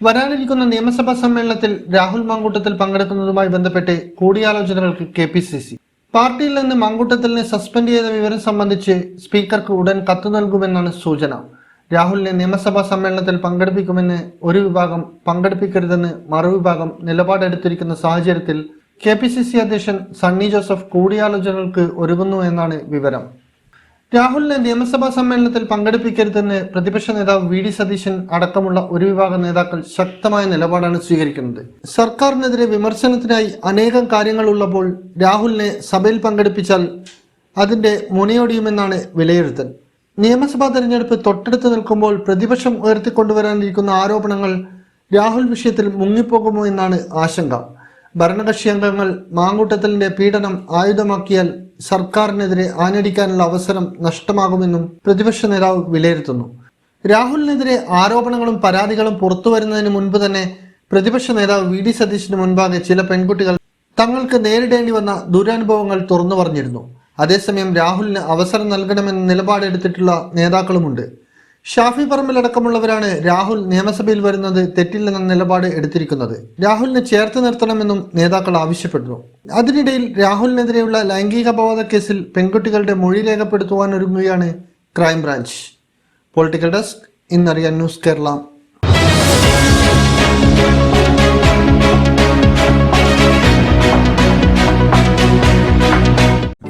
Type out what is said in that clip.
വരാനിരിക്കുന്ന നിയമസഭാ സമ്മേളനത്തിൽ രാഹുൽ മങ്കൂട്ടത്തിൽ പങ്കെടുക്കുന്നതുമായി ബന്ധപ്പെട്ട് കൂടിയാലോചനകൾക്ക് കെ പി സി സി. പാർട്ടിയിൽ നിന്ന് മങ്കൂട്ടത്തിലിനെ സസ്പെൻഡ് ചെയ്ത വിവരം സംബന്ധിച്ച് സ്പീക്കർക്ക് ഉടൻ കത്ത് നൽകുമെന്നാണ് സൂചന. രാഹുലിനെ നിയമസഭാ സമ്മേളനത്തിൽ പങ്കെടുപ്പിക്കുമെന്ന് ഒരു വിഭാഗം പങ്കെടുപ്പിക്കരുതെന്ന് മറുവിഭാഗം നിലപാടെടുത്തിരിക്കുന്ന സാഹചര്യത്തിൽ കെ പി സി സി അധ്യക്ഷൻ സണ്ണി ജോസഫ് കൂടിയാലോചനകൾക്ക് ഒരുങ്ങുന്നു എന്നാണ് വിവരം. രാഹുലിനെ നിയമസഭാ സമ്മേളനത്തിൽ പങ്കെടുപ്പിക്കരുതെന്ന് പ്രതിപക്ഷ നേതാവ് വി ഡി സതീശൻ അടക്കമുള്ള ഒരു വിഭാഗം നേതാക്കൾ ശക്തമായ നിലപാടാണ് സ്വീകരിക്കുന്നത്. സർക്കാരിനെതിരെ വിമർശനത്തിനായി അനേകം കാര്യങ്ങൾ ഉള്ളപ്പോൾ രാഹുലിനെ സഭയിൽ പങ്കെടുപ്പിച്ചാൽ അതിന്റെ മുനയൊടിയുമെന്നാണ് വിലയിരുത്തൽ. നിയമസഭാ തെരഞ്ഞെടുപ്പ് തൊട്ടടുത്ത് നിൽക്കുമ്പോൾ പ്രതിപക്ഷം ഉയർത്തിക്കൊണ്ടുവരാനിരിക്കുന്ന ആരോപണങ്ങൾ രാഹുൽ വിഷയത്തിൽ മുങ്ങിപ്പോകുമോ എന്നാണ് ആശങ്ക. ഭരണകക്ഷി അംഗങ്ങൾ മാങ്കൂട്ടത്തലിന്റെ പീഡനം ആയുധമാക്കിയാൽ സർക്കാരിനെതിരെ ആഞ്ഞടിക്കാനുള്ള അവസരം നഷ്ടമാകുമെന്നും പ്രതിപക്ഷ നേതാവ് വിലയിരുത്തുന്നു. രാഹുലിനെതിരെ ആരോപണങ്ങളും പരാതികളും പുറത്തു വരുന്നതിന് മുൻപ് തന്നെ പ്രതിപക്ഷ നേതാവ് വി ഡി സതീശിന് മുൻപാകെ ചില പെൺകുട്ടികൾ തങ്ങൾക്ക് നേരിടേണ്ടി വന്ന ദുരനുഭവങ്ങൾ തുറന്നു പറഞ്ഞിരുന്നു. അതേസമയം രാഹുലിന് അവസരം നൽകണമെന്ന നിലപാടെടുത്തിട്ടുള്ള നേതാക്കളുമുണ്ട്. ഷാഫി പറമ്പിലടക്കമുള്ളവരാണ് രാഹുൽ നിയമസഭയിൽ വരുന്നത് തെറ്റില്ലെന്ന നിലപാട് എടുത്തിരിക്കുന്നത്. രാഹുലിനെ ചേർത്ത് നിർത്തണമെന്നും നേതാക്കൾ ആവശ്യപ്പെടുന്നു അതിനിടയിൽ രാഹുലിനെതിരെയുള്ള ലൈംഗിക അപവാദ കേസിൽ പെൺകുട്ടികളുടെ മൊഴി രേഖപ്പെടുത്തുവാൻ ഒരുങ്ങുകയാണ് ക്രൈംബ്രാഞ്ച്. പൊളിറ്റിക്കൽ ഡെസ്ക് ഇന്നറിയാൻ ന്യൂസ് കേരള.